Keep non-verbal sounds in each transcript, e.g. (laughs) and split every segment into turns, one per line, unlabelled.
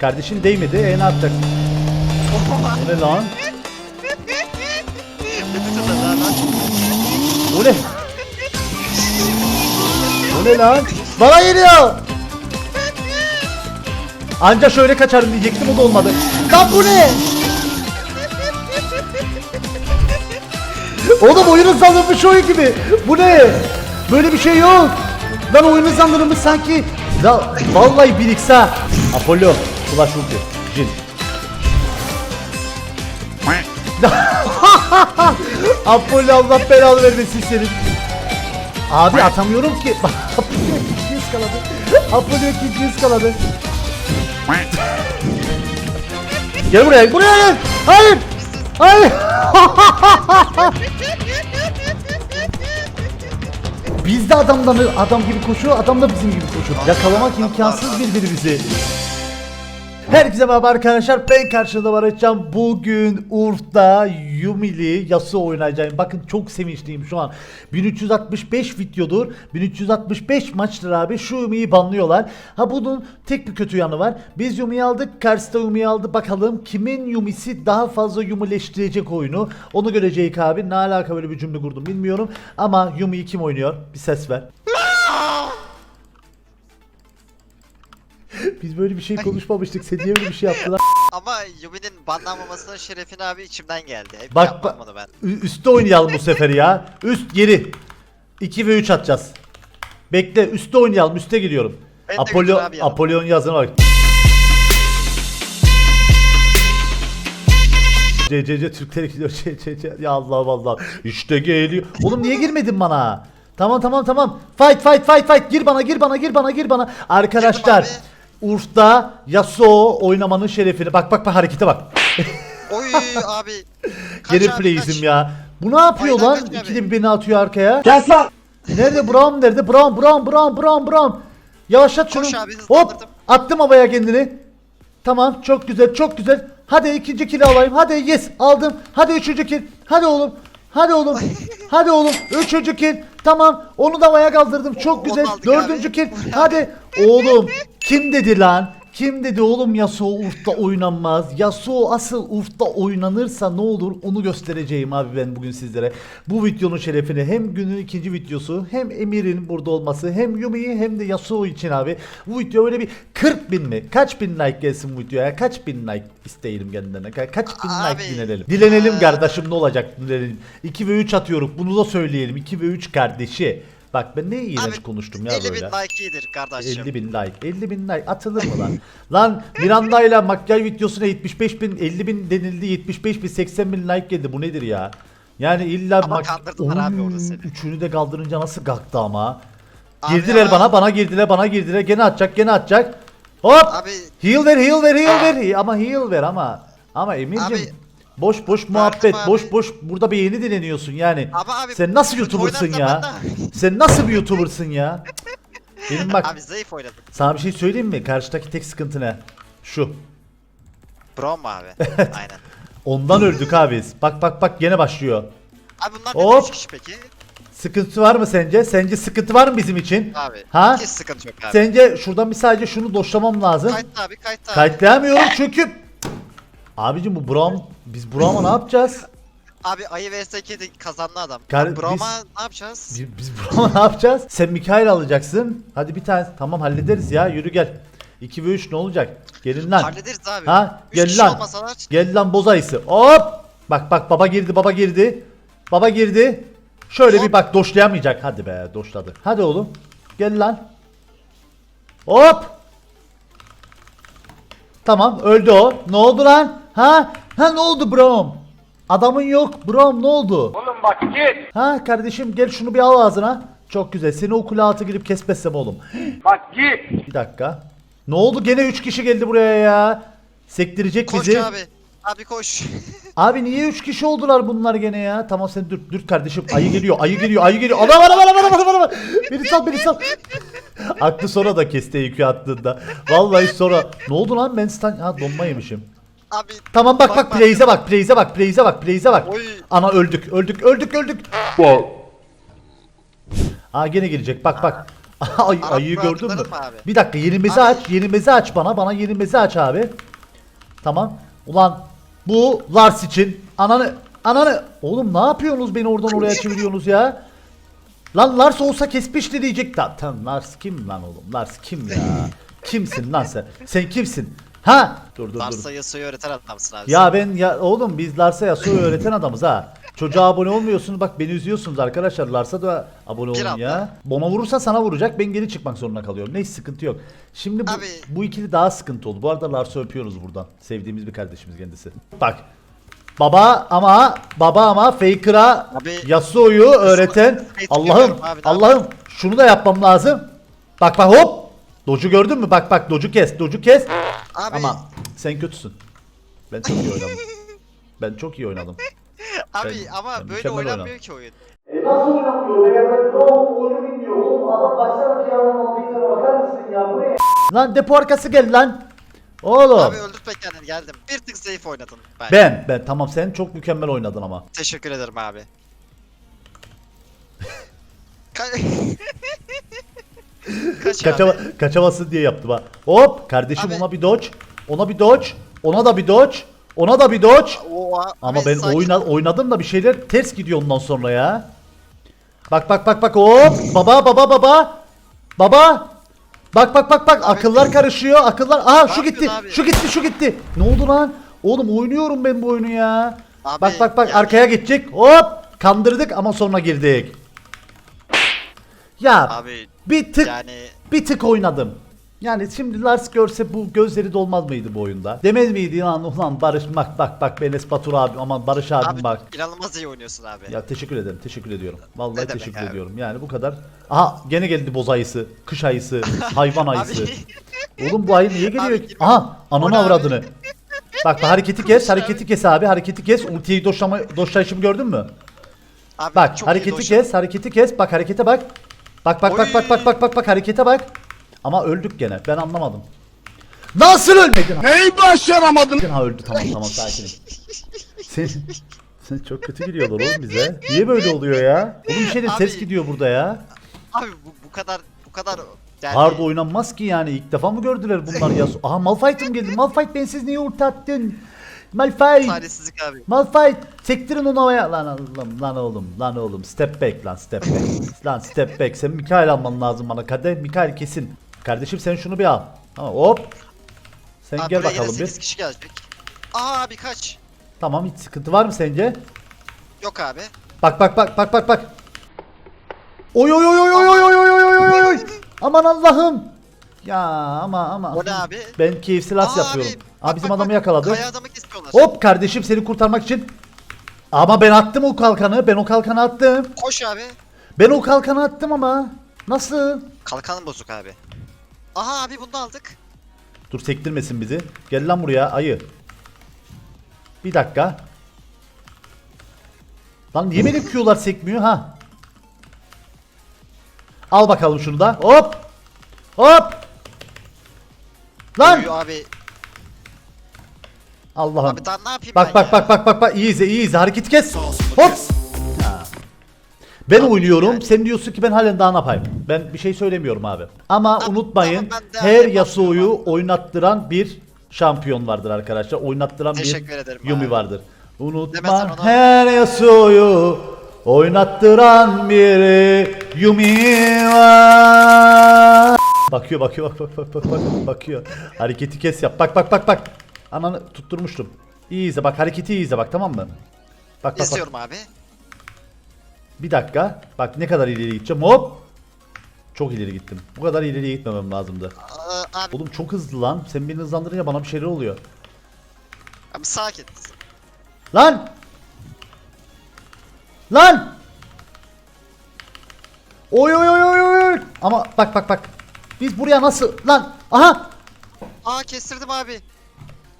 Kardeşin değmedi. E ne yapacak? O ne lan? O ne? O ne lan? Bana geliyor. Anca şöyle kaçarım diyecektim o da olmadı. Lan bu ne? Oğlum oyun hızlandırmış oyun gibi. Bu ne? Böyle bir şey yok. Lan oyun hızlandırılmış sanki. La vallahi birikse. ha. Apollo. Flash ulti. Jin. (laughs) Apollo Allah belanı vermesin senin. Abi atamıyorum ki. (laughs) Apollo ikinci ıskaladı. Apollo ikinci ıskaladı. (laughs) Gel buraya, buraya gel. Hayır. Hayır. Biz de adamdan adam gibi koşuyor, adam da bizim gibi koşuyor. Yakalamak imkansız birbirimizi. Herkese merhaba arkadaşlar. Ben karşınızda varacağım. Bugün Urf'ta Yumi'li Yasuo oynayacağım. Bakın çok sevinçliyim şu an. 1365 videodur. 1365 maçtır abi. Şu Yumi'yi banlıyorlar. Ha bunun tek bir kötü yanı var. Biz Yumi'yi aldık. Karşıda Yumi'yi aldı. Bakalım kimin Yumi'si daha fazla Yumileştirecek oyunu. Onu görecek abi. Ne alaka böyle bir cümle kurdum bilmiyorum. Ama Yumi'yi kim oynuyor? Bir ses ver. (laughs) Biz böyle bir şey konuşmamıştık. Sen niye böyle bir şey yaptılar? (laughs)
Ama Yumi'nin banlanmamasının şerefine abi içimden geldi. Hep
Bak
yapmam
bak.
bunu ben.
Ü- Üste oynayalım bu sefer ya. Üst geri. 2 ve 3 atacağız. Bekle üste oynayalım. Üste giriyorum.
Ben de
Apollo
götür abi yanıma.
Apollon yazına bak. CCC Türkler gidiyor. CCC ya Allah Allah. İşte geliyor. Oğlum niye girmedin bana? Tamam tamam tamam. Fight fight fight fight. Gir bana gir bana gir bana gir bana. Arkadaşlar
Girdim
Urf'ta Yasuo oynamanın şerefini. Bak bak bak harekete bak. (laughs)
Oy abi. Kaç
Geri
abi,
plays'im
kaç.
ya. Bu ne yapıyor
Aynen
lan?
kaç abi.
İkide bir beni atıyor arkaya. Kes lan. Nerede Brown nerede? Brown Brown Brown Brown Brown. Yavaşlat şunu.
Koş abi,
Hop
hızlandırdım.
attım havaya kendini. Tamam çok güzel çok güzel. Hadi ikinci kill alayım. Hadi yes aldım. Hadi üçüncü kill. Hadi oğlum. Hadi oğlum. (laughs) Hadi oğlum. Üçüncü kill. Tamam. Onu da havaya kaldırdım. Çok
Onu
güzel.
aldık
Dördüncü
abi.
kill. (laughs) Hadi. Oğlum. Kim dedi lan? Kim dedi oğlum Yasuo Urf'ta oynanmaz. Yasuo asıl Urf'ta oynanırsa ne olur onu göstereceğim abi ben bugün sizlere. Bu videonun şerefine hem günün ikinci videosu hem Emir'in burada olması hem Yumi'yi hem de Yasuo için abi. Bu video öyle bir 40 bin mi? Kaç bin like gelsin bu videoya? Kaç bin like isteyelim kendilerine? Ka- Kaç bin
Abi,
like dilenelim? Dilenelim kardeşim ne olacak dilenelim. 2 ve 3 atıyoruz bunu da söyleyelim. 2 ve 3 kardeşi. Bak ben ne iğrenç
Abi,
konuştum ya
50
böyle.
bin like iyidir kardeşim.
50 bin like. 50 bin like atılır mı lan? (laughs) lan Miranda ile makyaj videosuna 75 bin 50 bin denildi 75 bin 80 bin like geldi bu nedir ya? Yani illa
Ama kandırdılar abi orada seni.
Üçünü de kaldırınca nasıl kalktı ama?
Abi
girdiler
ama-
bana bana girdiler bana girdiler gene atacak gene atacak. Hop!
Abi
Heal ver heal ver heal ver ama heal ver ama ama Emir'cim boş boş muhabbet
abi.
boş boş burada beğeni dileniyorsun yani.
Ama abi,
Sen nasıl youtubersın ya? (laughs) Sen nasıl bir youtubersın ya? Benim bak
abi zayıf oynadım.
sana bir şey söyleyeyim mi? Karşıdaki tek sıkıntı ne? Şu.
Brom abi? (laughs) Aynen.
Ondan öldük abi. Bak bak bak gene başlıyor.
Abi bunlar
Hop.
ne 3 kişi peki?
Sıkıntı var mı sence? Sence sıkıntı var mı bizim için?
Abi.
Ha?
Hiç sıkıntı yok abi.
Sence şuradan bir sadece şunu doşlamam lazım.
Kayıtlı abi kayıtlı abi.
Kayıtlayamıyorum çünkü Abicim bu Brown biz Brown'a ne yapacağız? (laughs)
Abi ayı vs kedi kazandı adam.
Kar- biz-
ne yapacağız?
Biz, biz Brown'a ne yapacağız? Sen Mikael alacaksın. Hadi bir tane tamam hallederiz ya yürü gel. 2 ve 3 ne olacak? Gelin lan.
Hallederiz abi.
Ha
Üç
gel
kişi
lan.
olmasalar
Gel lan boz ayısı. Hop. Bak bak baba girdi baba girdi. Baba girdi. Şöyle bir
Hop.
bak doşlayamayacak. Hadi be doşladı. Hadi oğlum. Gel lan. Hop. Tamam öldü o. Ne oldu lan? Ha? Ha ne oldu Brom? Adamın yok. Brom ne oldu?
Oğlum bak git.
Ha kardeşim gel şunu bir al ağzına. Çok güzel. Seni o kule altı girip kesmezsem oğlum.
Bak git.
Bir dakika. Ne oldu? Gene 3 kişi geldi buraya ya. Sektirecek
koş
bizi.
abi. Abi koş. (laughs)
Abi niye 3 kişi oldular bunlar gene ya? Tamam sen dur dur kardeşim. Ayı geliyor, ayı geliyor, ayı geliyor. Adam adam adam adam adam adam. Beni sal, beni sal. Aklı sonra da keste yükü attığında. Vallahi sonra. Ne oldu lan ben stan... Ha donma yemişim.
Abi.
Tamam bak bak
Bak, bak.
Blaze'e bak, Blaze'e bak, Blaze'e bak.
Oy.
Ana öldük, öldük, öldük, öldük. Aa gene gelecek. Bak bak. (laughs) Ay,
Arap
ayıyı gördün mü?
abi.
Bir dakika yenimizi
Abi-
aç. Yenimizi aç bana. Bana yenimizi aç abi. Tamam. Ulan bu Lars için ananı ananı oğlum ne yapıyorsunuz beni oradan oraya (laughs) çeviriyorsunuz ya? Lan Lars olsa kesmişti diyecek. Tamam Lars kim lan oğlum? Lars kim ya? (laughs) Kimsin lan sen? Sen kimsin? Ha? Dur dur dur.
Varsa Yasuo'yu öğreten adamsın abi.
Ya ben ya oğlum biz Lars'a Yasuo öğreten adamız ha. Çocuğa abone olmuyorsunuz bak beni üzüyorsunuz arkadaşlar Lars'a da abone olun ya. Bana vurursa sana vuracak ben geri çıkmak zorunda kalıyorum. Neyse sıkıntı yok. Şimdi bu,
Abi-
bu ikili daha sıkıntı oldu. Bu arada Lars'ı öpüyoruz buradan. Sevdiğimiz bir kardeşimiz kendisi. Bak. Baba ama baba ama Faker'a
Abi-
Yasuo'yu öğreten Allah'ım
görüyorum abi, ne
Allah'ım şunu da yapmam lazım. Bak bak hop. Docu gördün mü? Bak bak docu kes. Docu kes.
Abi,
Ama sen kötüsün. Ben çok iyi oynadım. Ben çok iyi oynadım.
abi
ben-
ama
ben
böyle oynanmıyor
oynadım.
ki oyun.
E nasıl oynamıyor? Beyler Chrome oyunu bilmiyor. Oğlum adam baksana kıyamın olduğu bakar mısın ya? Bu ne? Lan depo arkası gel lan. Oğlum.
Abi öldürtme kendini geldim. Bir tık zayıf oynadın. Ben.
ben ben tamam sen çok mükemmel oynadın ama.
Teşekkür ederim abi. (laughs) Ka- Kaç
Kaçama,
abi.
kaçamasın diye yaptım ha. Hop kardeşim
Abi-
ona bir dodge. Ona bir dodge. Ona da bir dodge. Ona da bir dodge.
Oo, abi,
Ama ben
sakin.
oyna, oynadım da bir şeyler ters gidiyor ondan sonra ya. Bak bak bak bak hop baba baba baba baba Bak bak bak bak akıllar karışıyor akıllar aha şu gitti
abi?
şu gitti şu gitti ne oldu lan oğlum oynuyorum ben bu oyunu ya
Abi,
bak bak bak
yani-
arkaya geçecek hop kandırdık ama sonra girdik ya
Abi
bir tık
yani
bir tık oynadım. Yani şimdi Lars görse bu gözleri dolmaz mıydı bu oyunda? Demez miydi lan ulan Barış bak bak bak Benes Batur abi aman Barış abim
abi
bak.
inanılmaz iyi oynuyorsun abi.
Ya teşekkür ederim teşekkür ediyorum. Vallahi
Ne
teşekkür
abi?
ediyorum. Yani bu kadar. Aha gene geldi boz ayısı, kış ayısı, hayvan ayısı. (laughs) Oğlum bu ayı niye geliyor?
Abi.
Aha ananı avradını. Bak hareketi kes, hareketi kes abi, hareketi kes. Ultiyi doşlama, doşlayışımı gördün mü?
abi
Bak hareketi kes, hareketi kes. Bak harekete bak. Bak bak bak bak bak bak bak bak harekete bak. Ama öldük gene. Ben anlamadım. Nasıl ölmedin?
Neyi başaramadın?
Ha öldü tamam tamam (laughs) sakinim. Sen, sen çok kötü giriyorlar oğlum bize. Niye böyle oluyor ya? Oğlum bir şey de ses
Abi-
gidiyor burada ya.
Abi bu, bu kadar bu kadar yani
Hard oynanmaz ki yani. İlk defa mı gördüler bunlar ya? (laughs) Aha Malphite'ım geldi. Malphite ben siz niye ulti attın? Malphite.
talihsizlik abi.
Malphite sektirin onu havaya. Lan oğlum lan oğlum lan oğlum. Step back lan step back. (laughs) lan step back. Sen Mikael alman lazım bana. Kader Mikael kesin. Kardeşim sen şunu bir al. Tamam hop. Sen
Abi
gel bakalım bir.
8 kişi gelecek. Aa abi kaç?
Tamam hiç sıkıntı var mı sence?
Yok abi.
Bak bak bak bak bak bak. Oy oy oy oy oy oy oy oy oy oy. Aman Allah'ım. Ya ama ama.
O ne abi?
Ben keyifli las
Aa
yapıyorum. Aa
bak,
bizim
bak,
adamı
bak.
yakaladı.
Kaya adamı kesiyorlar.
Hop kardeşim seni kurtarmak için. Ama ben attım o kalkanı. Ben o kalkanı attım.
Koş abi.
Ben o kalkanı attım ama. Nasıl?
Kalkanın bozuk abi. Aha abi bunu da aldık.
Dur sektirmesin bizi. Gel lan buraya ayı. Bir dakika. Lan niye benim Q'lar sekmiyor ha? Al bakalım şunu da. Hop. Hop. Lan.
Uyu abi.
Allah'ım.
Abi daha ne yapayım
Bak
ben
bak
ya?
bak bak bak bak iyi izle iyi izle hareketi kes. Hop. Ha. Ben oynuyorum.
yani.
Sen diyorsun ki ben halen daha ne yapayım? Ben bir şey söylemiyorum abi. Ama
Tamam,
unutmayın
tamam, ben de
her
yapamıyorum
Yasuo'yu
abi.
oynattıran bir şampiyon vardır arkadaşlar. Oynattıran
Teşekkür
bir Yumi
abi.
vardır.
Demesen
Unutma her Yasuo'yu oynattıran bir Yumi var. Bakıyor bakıyor bak bak bak bak bak bakıyor. Hareketi kes yap. Bak bak bak bak. Ananı tutturmuştum. İyi izle bak hareketi iyi izle bak tamam mı? Bak bak bak.
İzliyorum abi.
Bir dakika. Bak ne kadar ileri gideceğim. Hop. Çok ileri gittim. Bu kadar ileriye gitmemem lazımdı.
Aa, abi,
Oğlum çok hızlı lan. Sen beni hızlandırınca bana bir şeyler oluyor.
abi sakin.
Lan! Lan! Oy oy oy oy oy. Ama bak bak bak. Biz buraya nasıl lan? Aha!
Aa kestirdim abi.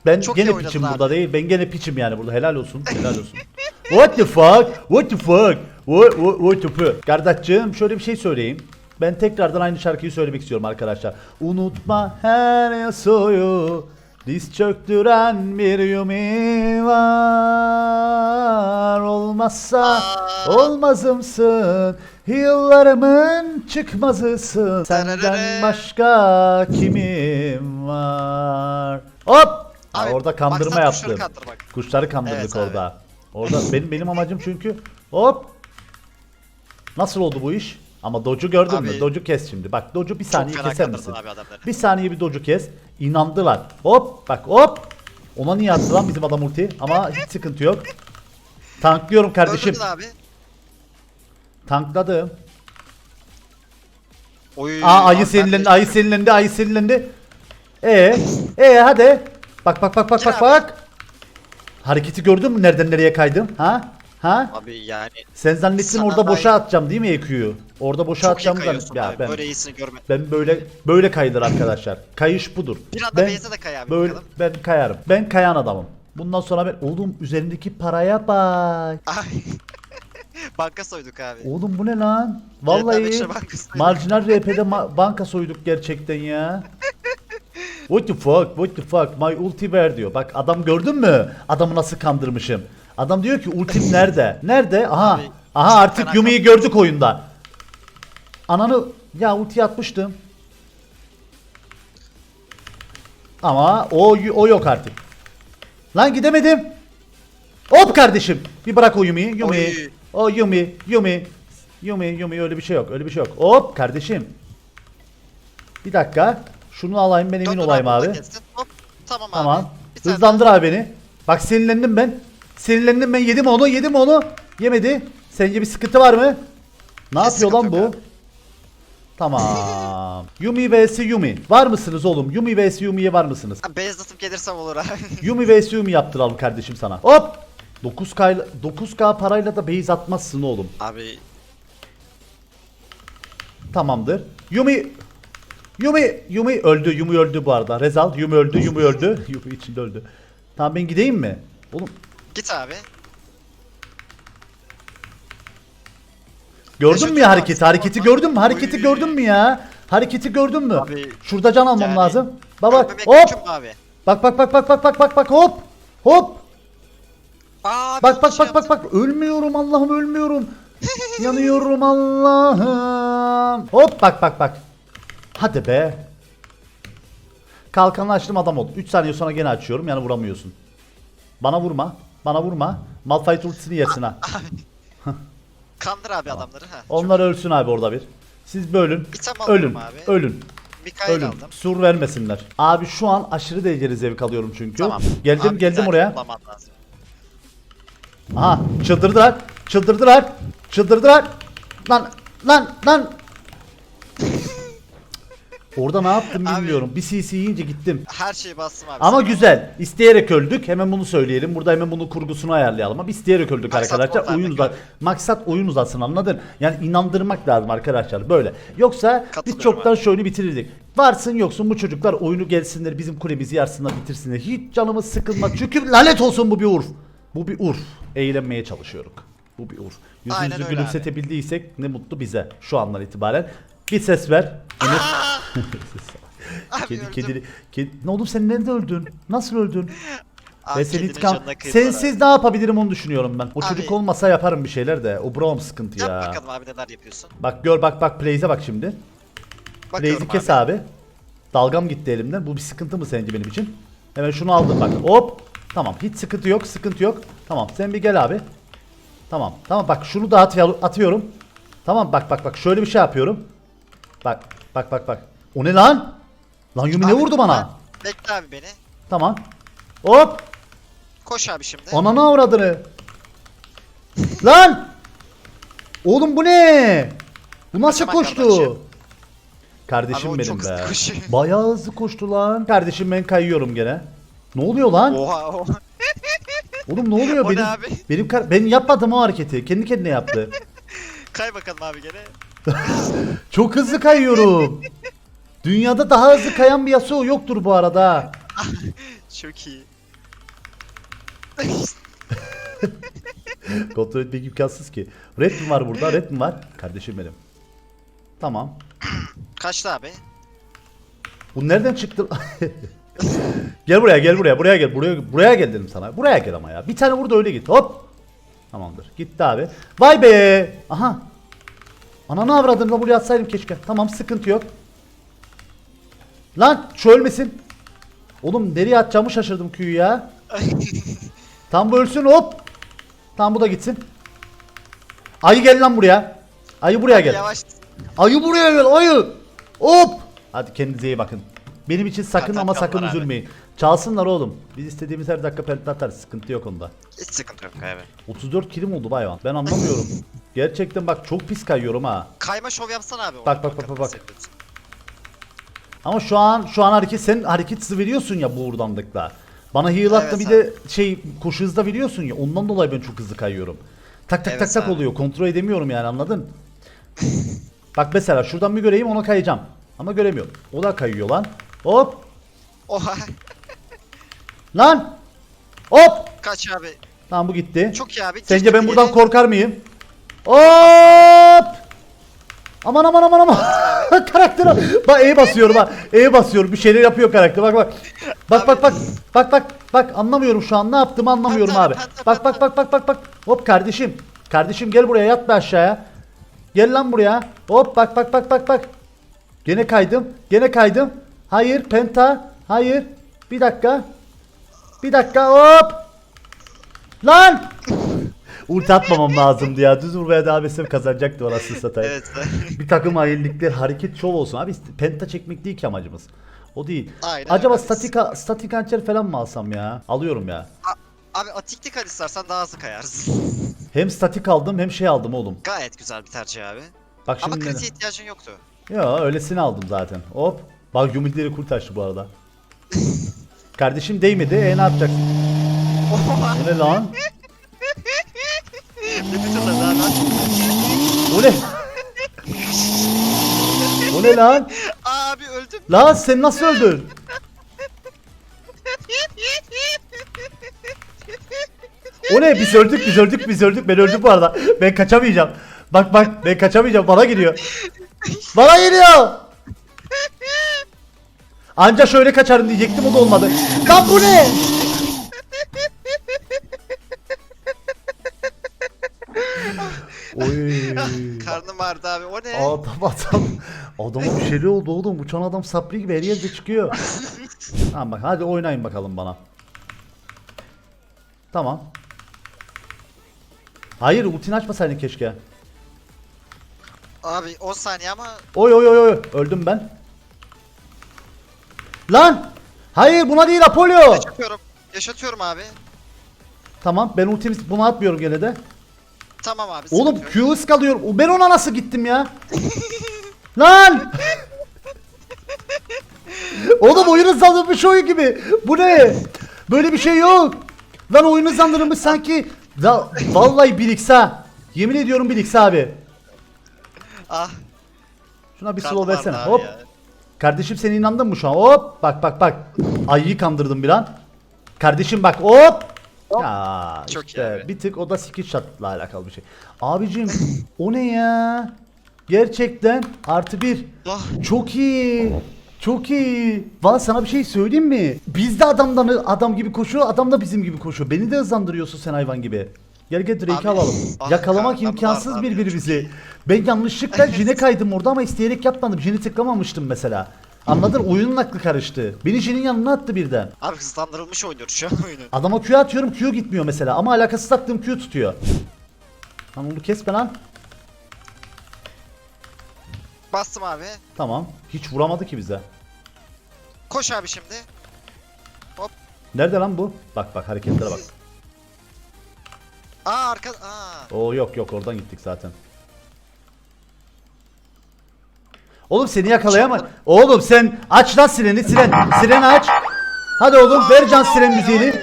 Ben
Çok iyi
gene piçim
abi.
burada değil. Ben gene piçim yani burada. Helal olsun. Helal olsun. (laughs) What the fuck? What the fuck? What, what, what the fuck? Kardeşciğim şöyle bir şey söyleyeyim. Ben tekrardan aynı şarkıyı söylemek istiyorum arkadaşlar. Unutma her Yasuo'yu Diz çöktüren bir Yumi var Olmazsa olmazımsın Yıllarımın çıkmazısın Senden başka kimim var Hop
Abi,
Orada kandırma
kuşları
yaptım
kandırmak.
Kuşları kandırdık
Evet abi.
orada Orada benim benim amacım çünkü Hop Nasıl oldu bu iş? Ama docu gördün mü?
Abi-
Docu kes şimdi. Bak docu bir saniye
fena
keser
kandırdın
misin?
abi adamları.
Bir saniye bir docu kes. İnandılar. Hop bak hop. Ona niye attı lan bizim adam ulti? Ama hiç sıkıntı yok. Tanklıyorum kardeşim.
Öldürdün abi.
Tankladım.
Oy,
Aa ayı sinirlendi,
de-
ayı sinirlendi, ayı sinirlendi. E, e hadi. Bak bak bak bak bak bak. Hareketi gördün mü nereden nereye kaydım? Ha? Ha?
Abi yani
Sen zannettin
Sana
orada boşa atacağım değil mi EQ'yu? Orada boşa
çok iyi
atacağım
kayıyorsun
ya
abi.
ben
Böyle iyisini görmedim.
ben böyle böyle kaydır arkadaşlar. Kayış budur.
Bir anda
ben,
base'e de kay abi
böyle,
bakalım.
ben kayarım. Ben kayan adamım. Bundan sonra ben oğlum üzerindeki paraya bak.
Ay. Banka soyduk abi.
Oğlum bu ne lan? Vallahi
soyduk.
marjinal RP'de ma- banka soyduk gerçekten ya. What the fuck? What the fuck? My ulti ver diyor. Bak adam gördün mü? Adamı nasıl kandırmışım. Adam diyor ki ultim nerede? Nerede? Aha.
Abi,
Aha artık
fena
Yumi'yi gördük oyunda. Ananı ya ulti atmıştım. Ama o o yok artık. Lan gidemedim. Hop kardeşim. Bir bırak o Yumi'yi. Yumi.
Oy.
O Yumi. Yumi. Yumi. Yumi öyle bir şey yok. Öyle bir şey yok. Hop kardeşim. Bir dakika. Şunu alayım ben emin
Döndün
olayım abi.
Hop. Tamam,
Tamam.
abi. Bir tane
Hızlandır abi beni. Bak sinirlendim ben. Sinirlendim ben. Yedim onu. Yedim onu. Yemedi. Sence bir sıkıntı var mı? Ne yapıyor
sıkıntı
lan bu?
abi.
Tamam. (laughs) Yumi vs Yumi. Var mısınız oğlum? Yumi vs Yumi'ye var mısınız?
Ha, Base atıp gelirsem olur abi.
Yumi vs Yumi yaptıralım kardeşim sana. Hop! 9K, ile- 9K parayla da base atmazsın oğlum.
abi
Tamamdır. Yumi Yumi Yumi öldü. Yumi öldü bu arada. Rezal Yumi öldü. Yumi öldü. (laughs) Yumi içinde öldü. Tamam ben gideyim mi? Oğlum
git abi.
gördün
Teşekkür
mü ya hareketi? Hareketi gördün mü? Hareketi
Oy.
gördün mü ya? Hareketi gördün mü?
Abi,
Şurada can almam
yani-
lazım. Bak bak.
Ölmemek
Hop!
abi?
Bak bak bak bak bak bak bak bak hop! Hop!
Aa,
Bak
bir
bak
şey
bak bak
yaptım.
bak ölmüyorum Allah'ım ölmüyorum. (laughs) Yanıyorum Allah'ım. Hop bak bak bak. Hadi be. Kalkanı açtım adam oldu. 3 saniye sonra gene açıyorum yani vuramıyorsun. Bana vurma. Bana vurma. Malphite ultisini yersin ha. (laughs)
Kandır abi adamları ha.
Onlar ölsün abi orada bir. Siz bölün.
Tam alıyorum
Ölün.
abi.
Ölün.
Mikael
Ölün.
aldım.
Sur vermesinler. Abi şu an aşırı dereceli zevk alıyorum çünkü. Geldim
Abi,
geldim oraya.
lazım.
Aha çıldırdılar. Çıldırdılar. Çıldırdılar. Lan lan lan. Orada ne yaptım
Abi.
bilmiyorum. Bir CC yiyince gittim.
Her şeyi bastım abi.
Ama
sana.
güzel. İsteyerek öldük. Hemen bunu söyleyelim. Burada hemen bunu kurgusunu ayarlayalım. Ama isteyerek öldük
Maksat
arkadaşlar.
oradan
Oyun
da
uzat. Maksat oyun uzatsın anladın? Yani inandırmak lazım arkadaşlar böyle. Yoksa biz
Katılıyorum
çoktan şu oyunu bitirirdik. Varsın yoksun bu çocuklar oyunu gelsinler bizim kulemizi yarsınlar bitirsinler. Hiç canımız sıkılmaz. Çünkü lanet olsun bu bir urf. Bu bir urf. Eğlenmeye çalışıyoruz. Bu bir Yüzünüzü
öyle
gülümsetebildiysek ne mutlu bize şu andan itibaren. Bir ses ver. (laughs) (laughs)
Abi
kedi, kedi, kedi. Ne oğlum sen nerede öldün? Nasıl öldün?
Abi
Ben seni
abi.
Sensiz ne yapabilirim onu düşünüyorum ben. O
Abi-
çocuk olmasa yaparım bir şeyler de. O Braum sıkıntı
Yap
ya.
bakalım abi neler yapıyorsun.
Bak gör bak bak Blaze'e bak şimdi. Blaze'i kes abi. Dalgam gitti elimden. Bu bir sıkıntı mı sence benim için? Hemen şunu aldım bak. Hop. Tamam hiç sıkıntı yok sıkıntı yok. Tamam sen bir gel abi. Tamam tamam bak şunu da at- atıyorum. Tamam bak bak bak şöyle bir şey yapıyorum. Bak bak bak bak. O ne lan? Lan Yumi ne
Abi,
vurdu bana?
Bekle abi beni.
Tamam. Hop.
Koş abi şimdi.
Ananı avradını. Lan! Oğlum bu ne? Bu nasıl
Kaçamak
koştu?
kardeşim.
Kardeşim
Abi o
benim
çok hızlı
be.
koşuyor.
Bayağı hızlı koştu lan. Kardeşim ben kayıyorum gene. Ne oluyor lan?
Oha oha.
Oğlum ne oluyor
O ne
benim?
abi?
Benim kar- ben yapmadım o hareketi. Kendi kendine yaptı. (laughs)
Kay bakalım abi gene. (laughs)
Çok hızlı kayıyorum. Dünyada daha hızlı kayan bir Yasuo yoktur bu arada. (laughs)
Çok iyi.
Kontrol etmek imkansız ki. Red mi var burada? Red mi var? Kardeşim benim. Tamam.
Kaçtı abi.
Bu nereden çıktı? Gel buraya gel buraya buraya gel buraya buraya gel dedim sana. Buraya gel ama ya. Bir tane vur da öyle git. Hop. Tamamdır. Gitti abi. Vay be. Aha. Ananı avradın da buraya atsaydım keşke. Tamam sıkıntı yok. Lan şu ölmesin. Oğlum nereye atacağımı şaşırdım Q'yu ya. (laughs) Tam bu ölsün hop. Tam bu da gitsin. Ayı gel lan buraya. Ayı buraya gel.
Yavaş.
Ayı buraya gel ayı. Hop. Hadi kendinize iyi bakın. Benim için sakın
Zaten
ama sakın
kaldılar abi.
üzülmeyin. Çalsınlar oğlum. Biz istediğimiz her dakika penta atarız. Sıkıntı yok onda.
Hiç sıkıntı yok abi.
34 kilim oldu bayvan. Ben anlamıyorum. (laughs) Gerçekten bak çok pis kayıyorum ha.
Kayma şov yapsana abi.
Bak, bak, bak, bak.
için.
Ama şu an şu an hareket sen hareket hızı veriyorsun ya bu uğurdanlıkla. Bana heal atla
Evet
bir de şey koşu hızda veriyorsun ya ondan dolayı ben çok hızlı kayıyorum. Tak tak
Evet
tak tak
abi.
oluyor. Kontrol edemiyorum yani anladın? Bak mesela şuradan bir göreyim ona kayacağım. Ama göremiyorum. O da kayıyor lan. Hop.
Oha.
Lan. Hop.
Kaç abi.
Tamam bu gitti.
Çok iyi abi.
Sence ben buradan korkar mıyım? Hop! Aman aman aman aman. (laughs) karakter. Bak E basıyorum bak. E basıyorum. Bir şeyler yapıyor karakter. Bak bak. Bak bak bak. Bak bak. Bak anlamıyorum şu an. Ne yaptığımı anlamıyorum abi. Bak bak bak bak bak bak. Hop kardeşim. Kardeşim gel buraya yat be aşağıya. Gel lan buraya. Hop bak bak bak bak bak. Gene kaydım. Gene kaydım. Hayır penta. Hayır. Bir dakika. Bir dakika hop. Lan! (laughs) Ulti atmamam lazımdı ya. Düz vurmaya devam etsem kazanacaktı anasını satayım.
Evet.
Bir takım hainlikler hareket şov olsun. Abi penta çekmek değil ki amacımız. O değil.
Aynen
Acaba
öyle.
statika statik hançer falan mı alsam ya? Alıyorum ya.
A- abi atiklik al istersen daha hızlı kayarsın. (laughs)
Hem statik aldım hem şey aldım oğlum.
Gayet güzel bir tercih abi.
Bak
Ama
şimdi.
kritiğe ihtiyacın yoktu.
Ya öylesini aldım zaten. Hop. Bak yumilleri kurtardı bu arada. Kardeşim değmedi. E ne yapacaksın? O ne lan? O ne? O ne lan?
Abi öldüm.
Lan sen nasıl öldün? O ne? Biz öldük, biz öldük, biz öldük. Ben öldüm bu arada. Ben kaçamayacağım. Bak bak, ben kaçamayacağım. Bana geliyor. Bana geliyor. Anca şöyle kaçarım diyecektim o da olmadı. Lan bu ne? Oy.
Karnım ağrıdı abi. O ne?
Adam adam. Adama bir şeyler oldu oğlum. Uçan adam sapri gibi her yerde çıkıyor. (laughs) tamam bak hadi oynayın bakalım bana. Tamam. Hayır ultini açmasaydın keşke.
Abi 10 saniye ama
Oy oy oy oy. Öldüm ben. Lan! Hayır buna değil Apollo.
yaşatıyorum. Yaşatıyorum abi.
Tamam ben ultimi buna atmıyorum gene de.
Tamam abi.
Oğlum
sıkıntı yok.
Q ıskalıyorum. Ben ona nasıl gittim ya? (laughs) Lan! Oğlum oyun hızlandırmış oyun gibi. Bu ne? Böyle bir şey yok. Lan oyun hızlandırılmış sanki. Da, vallahi 1x ha. Yemin ediyorum 1x abi.
Ah.
Şuna bir slow versene.
abi
Hop.
ya.
Kardeşim sen inandın mı şu an? Hop. Bak bak bak. Ayıyı kandırdım bir an. Kardeşim bak hop. Ya
Çok iyi
işte
abi.
bir tık o da skill shot'la alakalı bir şey. Abicim o ne ya? Gerçekten artı bir.
Ah.
Çok iyi. Çok iyi. Valla sana bir şey söyleyeyim mi? Biz de adamdan adam gibi koşuyor, adam da bizim gibi koşuyor. Beni de hızlandırıyorsun sen hayvan gibi. Gel gel Drake'i
Abi,
alalım.
ah,
Yakalamak
karnım
imkansız
ağrıdı abi,
birbirimizi. Ben yanlışlıkla (laughs) Jin'e kaydım orada ama isteyerek yapmadım. Jin'i tıklamamıştım mesela. Anladın? Oyunun aklı karıştı. Beni Jin'in yanına attı birden.
Abi hızlandırılmış oynuyoruz şu an (laughs) oyunu.
Adama Q atıyorum Q gitmiyor mesela ama alakasız attığım Q tutuyor. Lan onu kesme lan.
Bastım abi.
Tamam. Hiç vuramadı ki bize.
Koş abi şimdi. Hop.
Nerede lan bu? Bak bak hareketlere bak. (laughs)
Aa arka... Aa.
Oo yok yok oradan gittik zaten. Oğlum seni yakalayama. Oğlum sen aç lan sireni siren. Sireni aç. Hadi oğlum ver can siren müziğini.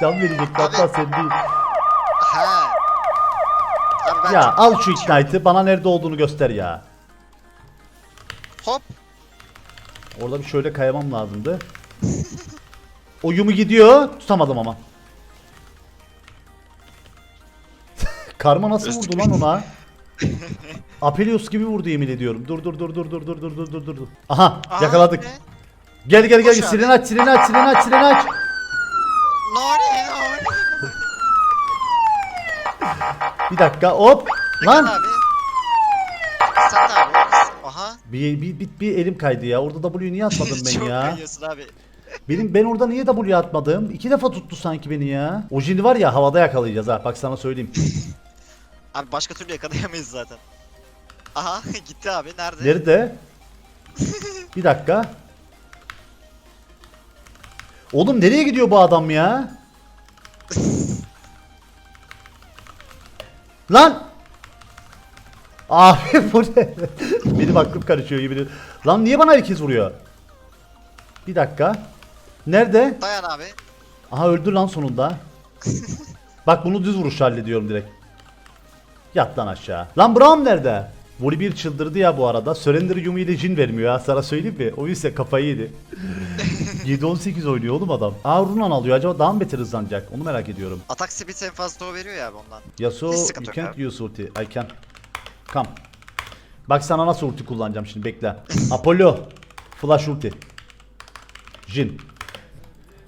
Can verecek hatta sen değil.
Ha. Abi ben
Ya
çok-
al şu ignite'ı bana nerede olduğunu göster ya.
Hop.
Orada bir şöyle kayamam lazımdı. Oyumu gidiyor. Tutamadım ama. Karma nasıl vurdu lan ona? Apelios gibi vurdu yemin ediyorum. Dur dur dur dur dur dur dur dur dur dur. Aha
Aha,
yakaladık.
ne?
Gel gel gel
Koş abi.
sireni aç sireni aç sireni aç sireni aç.
Nani, nani.
Bir dakika hop. Lan
Abi.
Bir, bir, bir, bir elim kaydı ya. Orada W niye atmadım (laughs) ben
Çok
ya?
kayıyorsun abi.
Benim ben orada niye W atmadım? İki defa tuttu sanki beni ya. O jini var ya havada yakalayacağız ha. Bak sana söyleyeyim.
Abi başka türlü yakalayamayız zaten. Aha (laughs) gitti abi nerede?
Nerede? Bir dakika. Oğlum nereye gidiyor bu adam ya? Lan! Abi (laughs) bu ne? Benim aklım karışıyor gibi. değil. Lan niye bana herkes vuruyor? Bir dakika. Nerede?
Dayan abi.
Aha öldü lan sonunda. (laughs) Bak bunu düz vuruş hallediyorum direkt. Yat lan aşağı. Lan Braum nerede? Voli bir çıldırdı ya bu arada. Surrender Yumi ile Jin vermiyor ha sana söyleyeyim mi? O ise kafayı yedi. (laughs) 7-18 oynuyor oğlum adam. Aa Runan alıyor acaba daha mı beter hızlanacak? Onu merak ediyorum.
Atak speed en fazla o veriyor ya ondan.
Yasuo
Hiç
you
sıkıntı yok
can't
abi.
use ulti. I can. Come. Bak sana nasıl ulti kullanacağım şimdi bekle. Apollo. Flash ulti. Jin.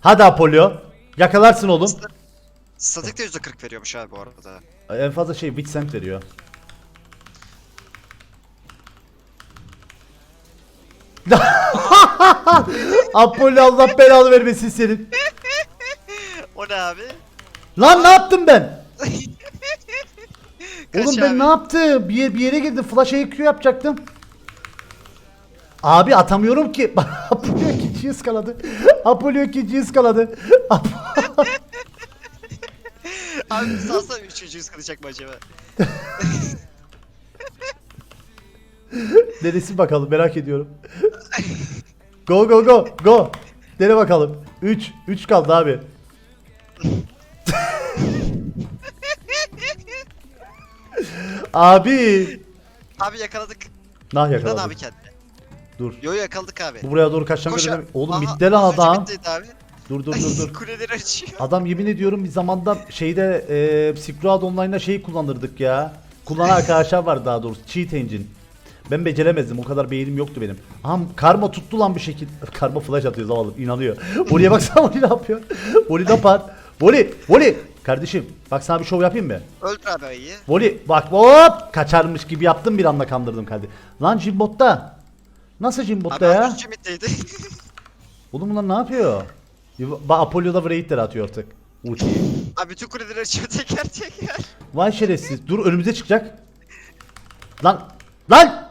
Hadi Apollo. Yakalarsın oğlum.
Statik de %40 veriyormuş abi bu arada.
En fazla şey Witch Sent veriyor. (laughs) Apollo Allah belanı vermesin senin.
O ne abi?
Lan ne yaptım ben? (laughs)
Kaç
Oğlum ben
abi?
ne yaptım? Bir, yer- bir yere girdim. Flash EQ yapacaktım. Abi atamıyorum ki. (laughs) Apollo ikinciyi ıskaladı. Apollo ikinciyi ıskaladı.
Abi salsa üçüncüyü sıkılacak mı acaba? (laughs)
Neresi bakalım merak ediyorum. go go go go. Dene bakalım. 3 3 kaldı abi. abi.
Abi yakaladık.
Nah
İnan
yakaladım.
abi kendine.
Dur.
Yo yakaladık abi.
Bu buraya doğru kaçacağım
Koş.
Oğlum
Aha,
midde lan
az önce
adam.
middeydi abi.
Dur dur dur dur.
Kuleleri açıyor.
Adam yemin ediyorum bir zamanda şeyde e, Silk Road Online'da şeyi kullanırdık ya. Kullanan arkadaşlar var daha doğrusu. Cheat Engine. Ben beceremezdim. O kadar beynim yoktu benim. Aha karma tuttu lan bir şekil. (laughs) Karma flash atıyor zavallı. inanıyor. Voli'ye baksana Voli ne yapıyor? Voli ne yapar? Voli! Voli! Kardeşim bak sana bir şov yapayım mı?
Öldür abi ayıyı.
Voli bak hop! Kaçarmış gibi yaptım bir anda kandırdım kardeşim. Lan Jimbot'ta. Nasıl Jimbot'ta
Abi
ya?
middeydi. (laughs)
Oğlum bunlar ne yapıyor? Bak Apollo'da Wraith'ler atıyor artık. Ultiyi.
abi bütün kuleleri açıyor (laughs) teker teker.
Vay şerefsiz. Dur önümüze çıkacak. Lan. Lan.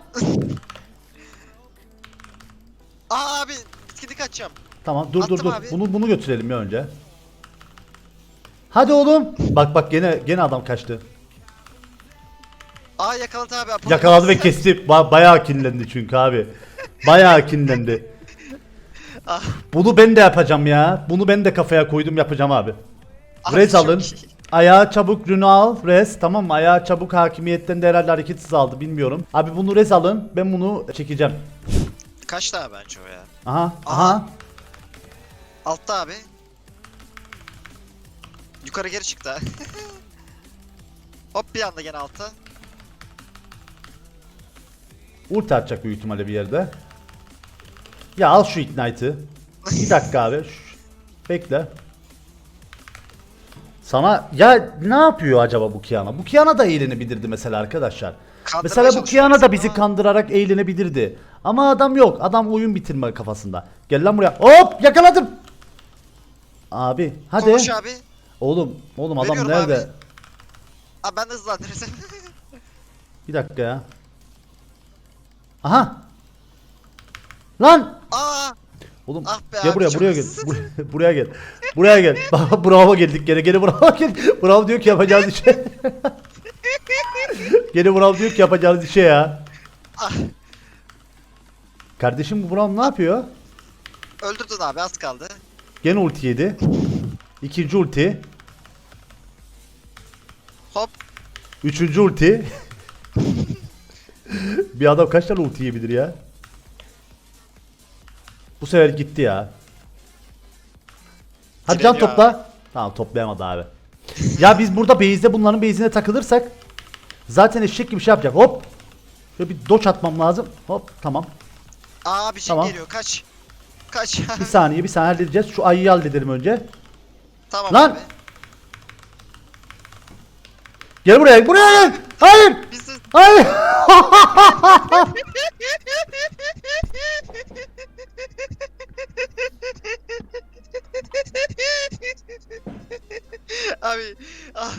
Aa abi bitkinlik açacağım.
Tamam dur dur
Attım
dur.
abi.
Bunu bunu götürelim ya önce. Hadi oğlum. Bak bak gene gene adam kaçtı.
Aa yakaladı abi. Apollo
Yakaladı ve kesti. Ba- bayağı kinlendi çünkü abi. Bayağı kinlendi. (laughs)
Ah,
Bunu ben de yapacağım ya. Bunu ben de kafaya koydum yapacağım abi.
Abi
Rez
çok
alın.
iyi.
Ayağa çabuk rünü al. Rez tamam mı? Ayağa çabuk hakimiyetten de herhalde hareketsiz aldı bilmiyorum. Abi bunu rez alın. Ben bunu çekeceğim.
kaçtı abi bence o ya.
Aha.
Aha.
Aha.
Altta abi. Yukarı geri çıktı. (laughs) Hop bir anda gene altta.
Ulti atacak büyük ihtimalle bir yerde. Ya al şu ignite'ı. Bir dakika abi. Şş, Bekle. Sana ya ne yapıyor acaba bu Kiana? Bu Kiana da eğlenebilirdi mesela arkadaşlar.
Kandırmaya
mesela bu
çalışıyor
Kiana da bizi
ama-
kandırarak eğlenebilirdi. Ama adam yok. Adam oyun bitirme kafasında. Gel lan buraya. Hop yakaladım. Abi hadi.
Konuş abi.
Oğlum oğlum adam
Veriyorum
nerede?
abi. Abi ben de. (laughs)
Bir dakika ya. Aha. Lan
Aa!
Oğlum
Ah be
gel
abi,
buraya buraya gel. Buraya, buraya gel. Buraya gel. (laughs) bravo geldik gene. Gene bravo gel. Bravo diyor ki yapacağız işe. (laughs) gene bravo diyor ki yapacağız işe ya.
Ah!
Kardeşim bu Braum ne yapıyor?
Öldürdün abi az kaldı.
Gene ulti yedi. İkinci ulti.
Hop.
Üçüncü ulti. (laughs) bir adam kaç tane ulti yiyebilir ya? Bu sefer gitti ya. Hadi can topla. Tamam toplayamadı abi. ya biz burada base'de bunların base'ine takılırsak zaten eşek gibi şey yapacak. Hop. Şöyle bir doç atmam lazım. Hop tamam.
Aa bir şey
Tamam.
geliyor kaç. Kaç.
Bir saniye bir saniye halledeceğiz. Şu ayıyı halledelim önce.
tamam
Lan!
abi.
Gel buraya buraya gel. Hayır.
De... (laughs) (laughs) (laughs) Abi ah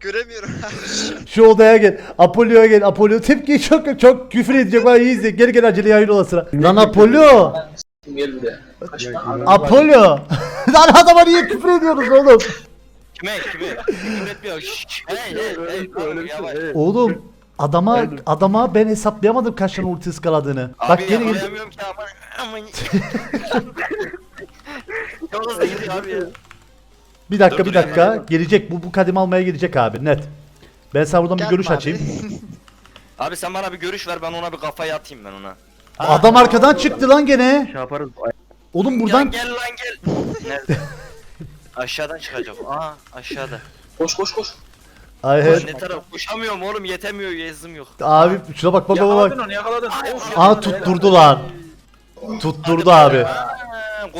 göremiyorum abi. (laughs)
Şu odaya gel. Apollo'ya gel. Apollo tepki çok çok küfür edecek. Bak iyi izle. Gel gel acele yayın olasına. Lan Apollo.
Gel. Kaçma.
Apollo. (laughs) Lan adama niye küfür ediyoruz oğlum?
Kime kime? Şşş. Hey hey hey. Oğlum yavaş.
Oğlum adama adama ben hesaplayamadım kaç tane ulti ıskaladığını. Bak
yakalayamıyorum ki aman. Aman. Çok hızlı gidiyor abi ya.
Bir dakika
Dur,
bir
dur,
dakika. Gelecek bu bu kadim almaya gelecek abi net. Ben sana buradan bir
Gelme
görüş
abi.
açayım. (laughs)
Abi sen bana bir görüş ver ben ona bir kafayı atayım ben ona.
Adam arkadan çıktı lan gene.
Şey yaparız.
Oğlum
Buradan...
buradan
Gel lan gel. Nerede? (laughs) Aşağıdan çıkacak. Aa aşağıda.
Koş koş koş.
Ay evet.
Ne taraf? Koşamıyorum oğlum yetemiyor yazım yok.
Abi şuna bak bak bak bak.
onu yakaladın.
Aa tutturdu lan. Tutturdu abi.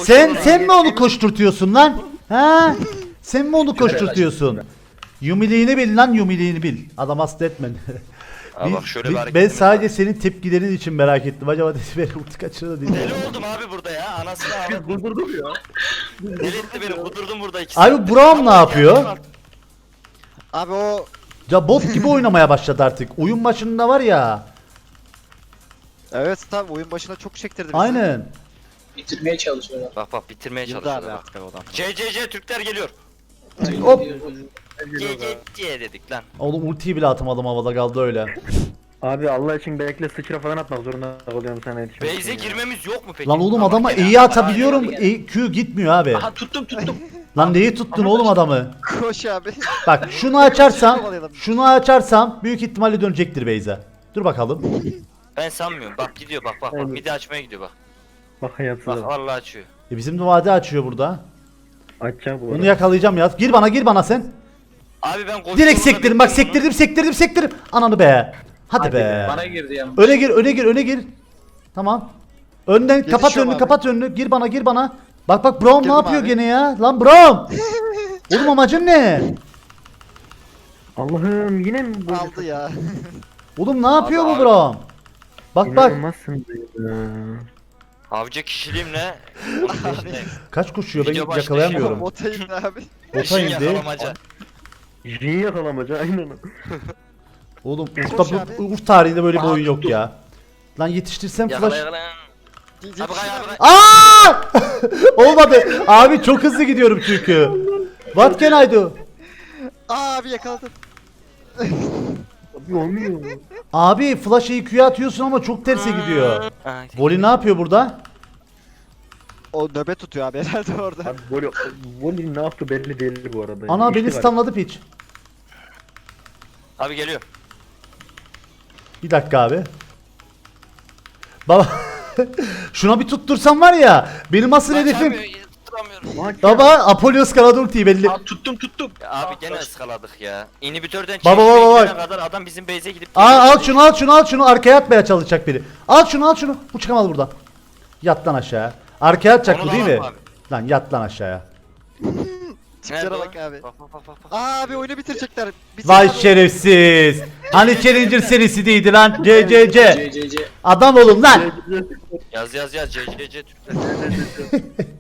Sen sen mi onu koşturtuyorsun lan? Ha? Sen mi onu koşturtuyorsun? Yumiliğini bil lan yumiliğini bil. Adam hasta etmen. (laughs)
Aa, bak şöyle bir
ben
hareketimiz
sadece senin tepkilerin için merak ettim. Acaba dedi beni ulti kaçırdı diye.
Deli oldum abi burada ya. Anasını ağladım.
Durdurduk ya.
Deli etti beni. Kudurdum burada ikisi.
Abi Braum ne yapıyor?
Abi o
Ya bot gibi (laughs) oynamaya başladı artık. Oyun başında var ya.
Evet tabi oyun başına çok çektirdi bizi.
Aynen.
Bitirmeye çalışıyorlar.
Bak bak bitirmeye
Yıldı abi
çalışıyor bak.
artık adam.
CCC Türkler geliyor.
Hop.
CCC dedik lan.
Oğlum ultiyi bile atamadım havada kaldı öyle.
Abi Allah için bekle sıçra falan atmak zorunda kalıyorum sana yetişmek
Base'e
için ya.
girmemiz yok mu peki?
Lan oğlum
Ama
adama iyi atabiliyorum. E, Q gitmiyor abi.
Aha tuttum tuttum. (laughs)
Lan neyi tuttun oğlum adamı?
Koş abi.
Bak (laughs) şunu açarsam, şunu açarsam büyük ihtimalle dönecektir Beyza. Dur bakalım.
Ben sanmıyorum. Bak gidiyor bak bak bak.
Evet.
Midi açmaya gidiyor bak.
Bak.
Bak vallahi açıyor.
E bizim de vade açıyor burada.
Açacak bu
Bunu
arada.
yakalayacağım ya. Gir bana gir bana sen.
Abi ben koştum.
Direkt sektirdim bak sektirdim sektirdim sektirdim. Ananı be. Hadi, be.
Bana girdi ya.
Öne gir öne gir öne gir. Tamam. Önden kapat önünü
abi.
kapat önünü. Gir bana gir bana. Bak bak Braum ne
Girdim
yapıyor
abi.
gene ya? Lan Braum. (laughs) Oğlum amacın ne?
Allah'ım yine mi bu?
Aldı ya. (laughs)
Oğlum ne yapıyor
Abi,
bu
abi.
Braum? Bak bak.
İnanılmazsın ya.
Avcı kişiliğimle. (laughs) (laughs)
Kaç koşuyor ben
Video başta
yakalayamıyorum.
Bota indi abi.
Bota
Eşin
indi.
yakalamaca.
Jin yakalamacı aynen. (laughs)
Oğlum
Koş abi.
bu Urf tarihinde böyle bir oyun yok ya. Lan yetiştirsem
Yakala
flash.
yakala.
Yetişin
Abi kay abi
abi.
kay.
Aa! Olmadı. Abi çok hızlı gidiyorum çünkü. What can I do?
Aa abi yakaladım.
Abi olmuyor.
Abi flash'ı Q'ya atıyorsun ama çok terse gidiyor.
Aa,
Voli ne yapıyor burada?
O nöbet tutuyor abi (laughs) herhalde orada.
Abi Voli, Voli ne yaptı belli değil bu arada.
Ana
İşte
beni stunladı piç.
Abi geliyor.
Bir dakika abi. Baba (laughs) Şuna bir tuttursam var ya benim asıl hedefim
Açamıyor, tutturamıyorum.
Baba Apollo ıskaladı ultiyi belli.
Aa tuttum tuttum.
Ya Abi gene ıskaladık ya. İnhibitörden
Baba,
çekmeye
baba,
gidene
bak.
kadar adam bizim base'e gidip
Aa, al şunu al şunu al şunu arkaya atmaya çalışacak biri. Al şunu al şunu. Bu çıkamadı buradan. Yat lan aşağıya. Arkaya atacak
Onu
bu
da
değil
alalım
mi?
abi.
Lan yat lan aşağıya.
O?
bak abi.
Bak bak bak bak. bak.
Aa abi oyunu bitirecekler. Bir
Vay
saniye.
şerefsiz. Hani Challenger serisi değildi lan. CCC.
CCC.
Adam olun lan.
Yaz yaz yaz CCC Türkler. (laughs)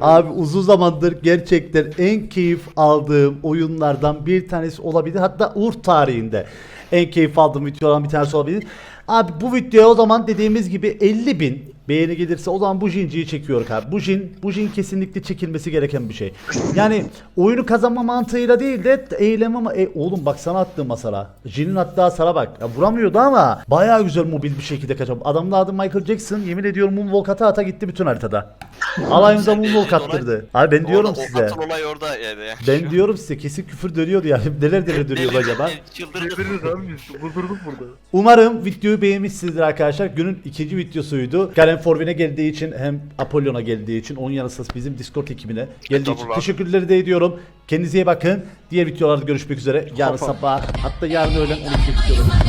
Abi uzun zamandır gerçekten en keyif aldığım oyunlardan bir tanesi olabilir. Hatta Ur tarihinde en keyif aldığım videolardan bir tanesi olabilir. Abi bu videoya o zaman dediğimiz gibi 50 bin beğeni gelirse o zaman bu Jinji'yi çekiyoruz abi. Bu Jin, bu Jin kesinlikle çekilmesi gereken bir şey. Yani oyunu kazanma mantığıyla değil de eylem ama e, oğlum bak sana attığım masala. Jin'in attığı hasara bak. Ya vuramıyordu ama bayağı güzel mobil bir şekilde kaçıyor. Adamın adı Michael Jackson. Yemin ediyorum Moonwalk ata ata gitti bütün haritada. Alayımıza Moonwalk attırdı. Abi ben diyorum
Orada-
size.
O olay orada yani.
Ben diyorum size kesin küfür dönüyordu yani. (laughs) Neler neler dönüyordu acaba?
Birbiriniz abi biz burada.
Umarım videoyu beğenmişsinizdir arkadaşlar. Günün ikinci videosuydu. Garen Forvin'e geldiği için hem Apollon'a geldiği için onun yanı sıra bizim Discord ekibine geldiği için teşekkürleri de ediyorum. Kendinize iyi bakın. Diğer videolarda görüşmek üzere. Yarın sabah hatta yarın öğlen 12'de videoda.